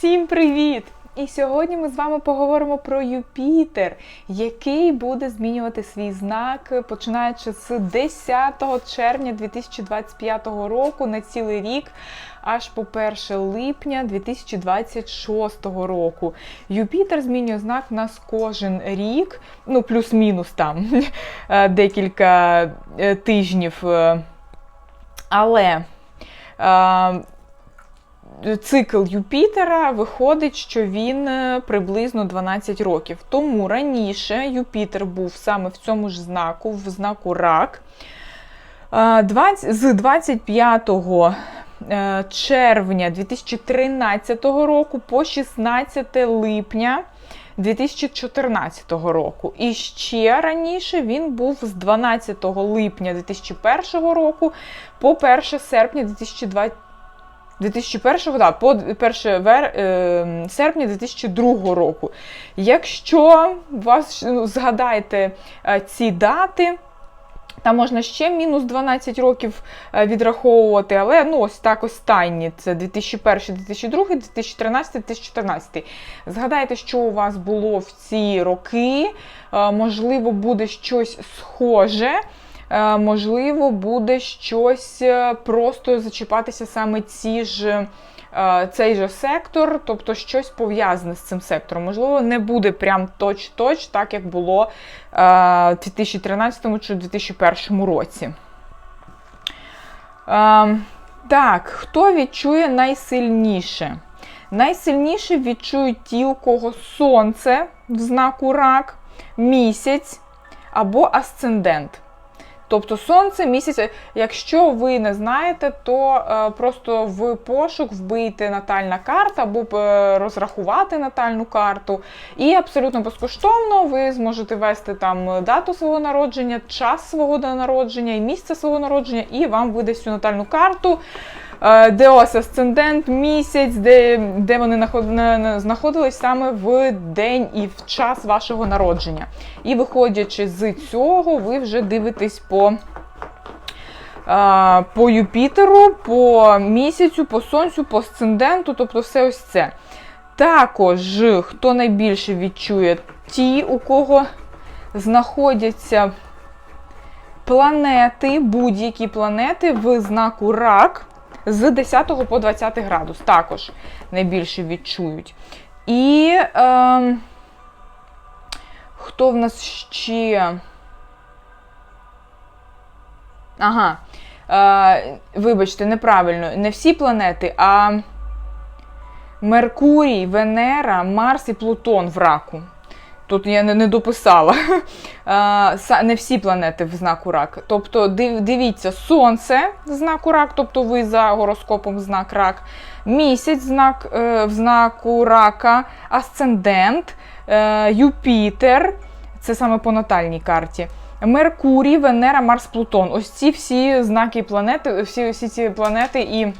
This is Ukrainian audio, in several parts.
Всім привіт! І сьогодні ми з вами поговоримо про Юпітер, який буде змінювати свій знак, починаючи з 10 червня 2025 року на цілий рік, аж по 1 липня 2026 року. Юпітер змінює знак в нас кожен рік, ну плюс-мінус там е, декілька е, тижнів. е, Але. Е, цикл Юпітера виходить, що він е, приблизно 12 років. Тому раніше Юпітер був саме в цьому ж знаку, в знаку Рак. Е, 20 З 25 е, червня 2013 року по 16 липня 2014 року. І ще раніше він був з 12 липня 2001 року по 1 серпня 2020 2001 да, по 1 вер, е, серпня 2002 року. Якщо вас ну, згадаєте е, ці дати, там можна ще мінус 12 років е, відраховувати, але ну ось так останні. Це 2001, 2002, 2013, 2014. Згадайте, що у вас було в ці роки. Можливо, буде щось схоже. Е, Можливо, буде щось е, просто зачіпатися саме ці ж. е, Цей же сектор, тобто щось пов'язане з цим сектором. Можливо, не буде прям точ-точ, так як було в 2013 чи 2001 році. Так, хто відчує найсильніше? Найсильніше відчують ті, у кого сонце в знаку рак, місяць або асцендент. Тобто сонце, місяць. Якщо ви не знаєте, то е, просто в пошук вбийте натальна карта або е, розрахувати натальну карту. І абсолютно безкоштовно ви зможете ввести там дату свого народження, час свого народження і місце свого народження, і вам видасть цю натальну карту. Е, Де ось асцендент, місяць, де, де вони наход- на- на- знаходились саме в день і в час вашого народження. І виходячи з цього, ви вже дивитесь по, по Юпітеру, по місяцю, по сонцю, по асценденту, тобто все ось це. Також, хто найбільше відчує, ті, у кого знаходяться планети, будь-які планети в знаку рак з 10 по 20 градус. Також найбільше відчують. І. Е, Хто в нас ще? Ага. Е, вибачте, неправильно. Не всі планети, а Меркурій, Венера, Марс і Плутон в раку. Тут я не, дописала. Не всі планети в знаку рак. Тобто, дивіться, Сонце в знаку рак, тобто ви за гороскопом знак рак, місяць знак, е, в знаку рака, асцендент, е, Юпітер, це саме по натальній карті. Меркурій, Венера, Марс, Плутон. Ось ці всі знаки планети, всі, всі ці планети і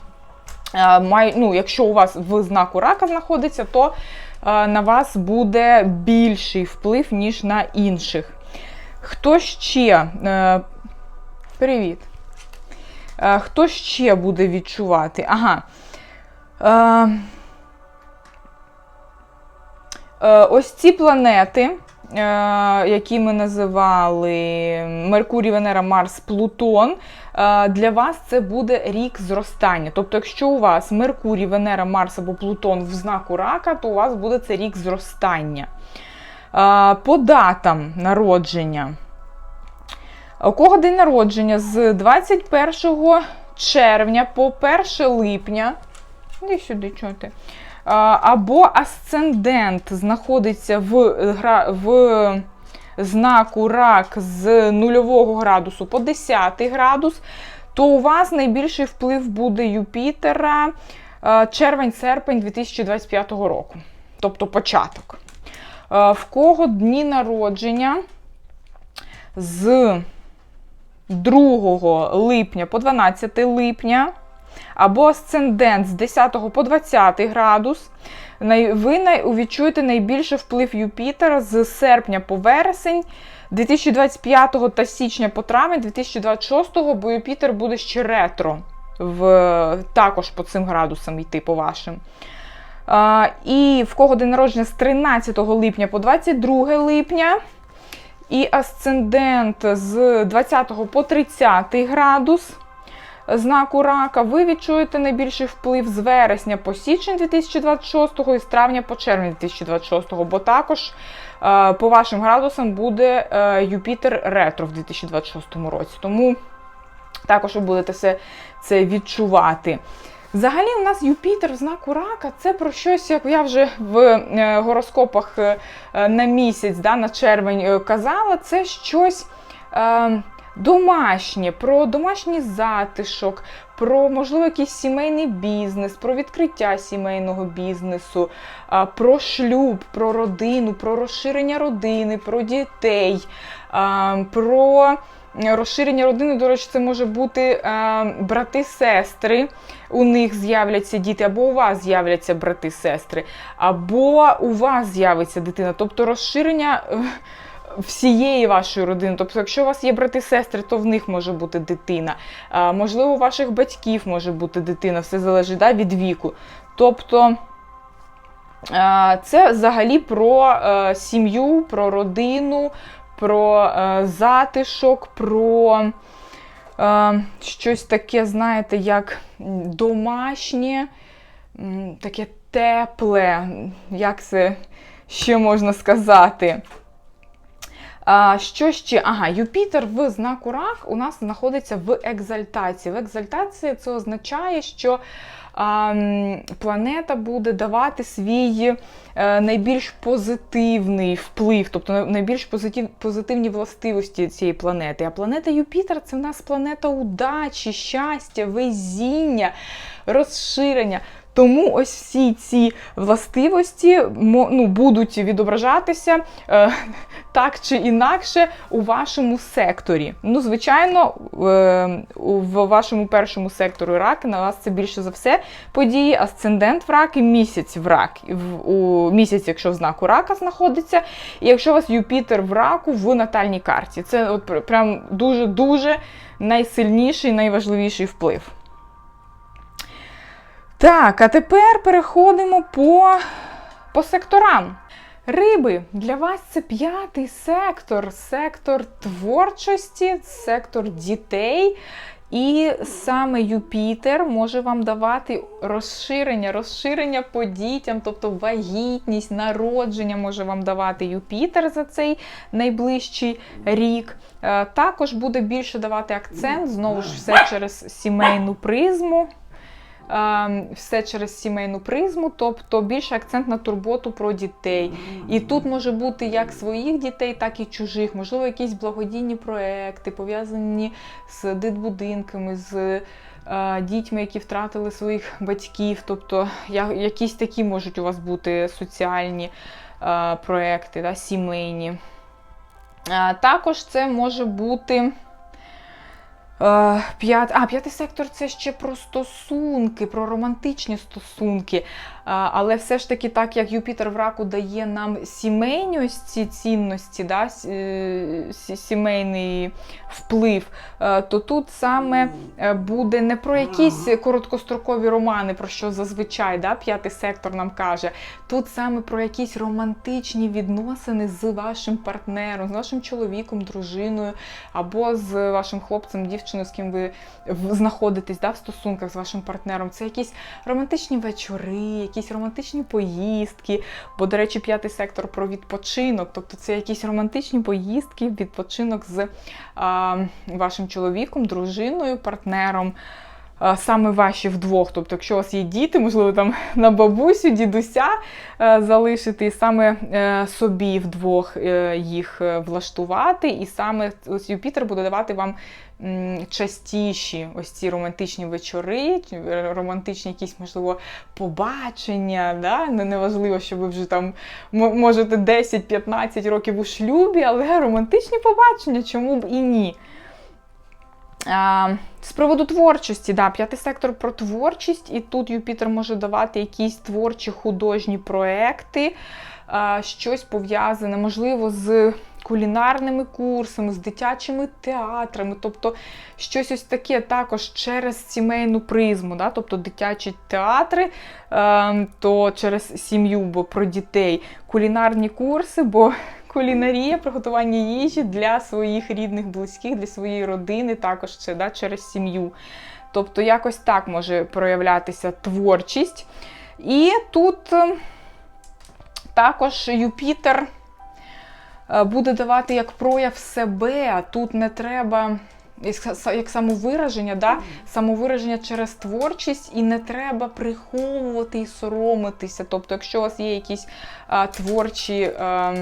ну, якщо у вас в знаку рака знаходиться, то е, на вас буде більший вплив, ніж на інших. Хто ще? Е, Привіт. Е, Хто ще буде відчувати? Ага. Е, Е, Ось ці планети, е, які ми називали Меркурій, Венера, Марс, Плутон, е, для вас це буде рік зростання. Тобто, якщо у вас Меркурій, Венера, Марс або Плутон в знаку рака, то у вас буде це рік зростання. Е, По датам народження. У кого день народження з 21 червня по 1 липня. Іди сюди, чого? Або асцендент знаходиться в, в знаку рак з 0 градусу по 10 градус, то у вас найбільший вплив буде Юпітера е, червень-серпень 2025 року. Тобто початок. Е, В кого дні народження з 2 липня по 12 липня, або асцендент з 10 по 20 градус, ви відчуєте найбільший вплив Юпітера з серпня по вересень 2025 та січня по травень 2026, бо Юпітер буде ще ретро в, також по цим градусам йти по вашим. А, І в кого день народження з 13 липня по 22 липня. І асцендент з 20 по 30 градус знаку рака, ви відчуєте найбільший вплив з вересня по січень 2026 і з травня по червень 2026, бо також е, по вашим градусам буде е, Юпітер ретро в 2026 році. Тому також ви будете все це відчувати. Взагалі, у нас Юпітер в знаку рака це про щось, як я вже в е, гороскопах на місяць, да, на червень казала, це щось. Е, домашнє, про домашній затишок, про, можливо, якийсь сімейний бізнес, про відкриття сімейного бізнесу, про шлюб, про родину, про розширення родини, про дітей, про. Розширення родини, до речі, це може бути е, брати-сестри, у них з'являться діти, або у вас з'являться брати-сестри, або у вас з'явиться дитина. Тобто розширення е, всієї вашої родини. Тобто, якщо у вас є брати і сестри, то в них може бути дитина. Можливо, у ваших батьків може бути дитина, все залежить да, від віку. Тобто. Це взагалі про е, сім'ю, про родину, про е, затишок, про е, щось таке, знаєте, як домашнє, таке тепле, як це ще можна сказати. Що ще? Ага, Юпітер в знаку рак у нас знаходиться в екзальтації. В екзальтації це означає, що а, планета буде давати свій е, найбільш позитивний вплив, тобто найбільш позитив, позитивні властивості цієї планети. А планета Юпітер це в нас планета удачі, щастя, везіння, розширення. Тому ось всі ці властивості ну, будуть відображатися е, так чи інакше у вашому секторі. Ну, звичайно, е, в вашому першому секторі раки на вас це більше за все події, асцендент в рак і місяць в рак. У місяць, якщо в знаку рака знаходиться, і якщо у вас Юпітер в раку в натальній карті. Це от прям дуже-дуже найсильніший, найважливіший вплив. Так, а тепер переходимо по, по секторам. Риби, для вас це п'ятий сектор, сектор творчості, сектор дітей. І саме Юпітер може вам давати розширення, розширення по дітям, тобто вагітність, народження може вам давати Юпітер за цей найближчий рік. Е, Також буде більше давати акцент, знову ж все через сімейну призму. Ем, Все через сімейну призму, тобто більше акцент на турботу про дітей. І тут може бути як своїх дітей, так і чужих, можливо, якісь благодійні проекти, пов'язані з дитбудинками, з е, дітьми, які втратили своїх батьків. Тобто якісь такі можуть у вас бути соціальні е, проекти, да, сімейні. Також це може бути. Е, П'ят... А, п'ятий сектор це ще про стосунки, про романтичні стосунки. Але все ж таки, так як Юпітер в раку дає нам сімейні цінності, да, е, сі- сімейний вплив, е, то тут саме е, буде не про якісь короткострокові романи, про що зазвичай да, п'ятий сектор нам каже. Тут саме про якісь романтичні відносини з вашим партнером, з вашим чоловіком, дружиною, або з вашим хлопцем, дівчиною, з ким ви знаходитесь да, в стосунках з вашим партнером. Це якісь романтичні вечори, якісь романтичні поїздки. Бо, до речі, п'ятий сектор про відпочинок, тобто це якісь романтичні поїздки, відпочинок з а, вашим чоловіком, дружиною, партнером. Саме ваші вдвох. Тобто, якщо у вас є діти, можливо, там на бабусю, дідуся е, залишити, і саме е, собі вдвох е, їх влаштувати. І саме ось Юпітер буде давати вам частіші ось ці романтичні вечори, романтичні якісь, можливо, побачення. Да? Неважливо, що ви вже там можете 10-15 років у шлюбі, але романтичні побачення, чому б і ні. З приводу творчості, да, п'ятий сектор про творчість, і тут Юпітер може давати якісь творчі художні проекти, щось пов'язане, можливо, з кулінарними курсами, з дитячими театрами, тобто щось ось таке також через сімейну призму, да? тобто дитячі театри, е, то через сім'ю, бо про дітей, кулінарні курси, бо кулінарія, приготування їжі для своїх рідних, близьких, для своєї родини, також це да, через сім'ю. Тобто, якось так може проявлятися творчість. І тут е, також Юпітер е, буде давати як прояв себе. Тут не треба. Як самовираження, да? самовираження через творчість, і не треба приховувати і соромитися. Тобто, якщо у вас є якісь а, творчі а,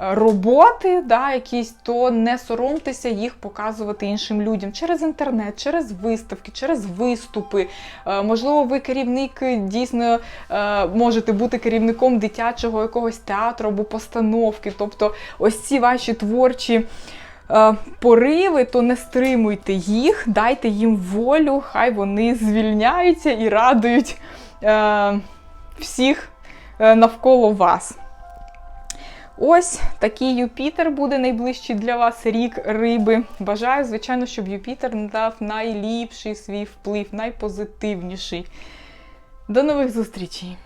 роботи, да, якісь, то не соромтеся їх показувати іншим людям через інтернет, через виставки, через виступи. Е, можливо, ви керівник дійсно е, можете бути керівником дитячого якогось театру або постановки. Тобто, ось ці ваші творчі. е, Пориви, то не стримуйте їх, дайте їм волю, хай вони звільняються і радують е, всіх е, навколо вас. Ось такий Юпітер буде найближчий для вас рік риби. Бажаю, звичайно, щоб Юпітер надав найліпший свій вплив, найпозитивніший. До нових зустрічей!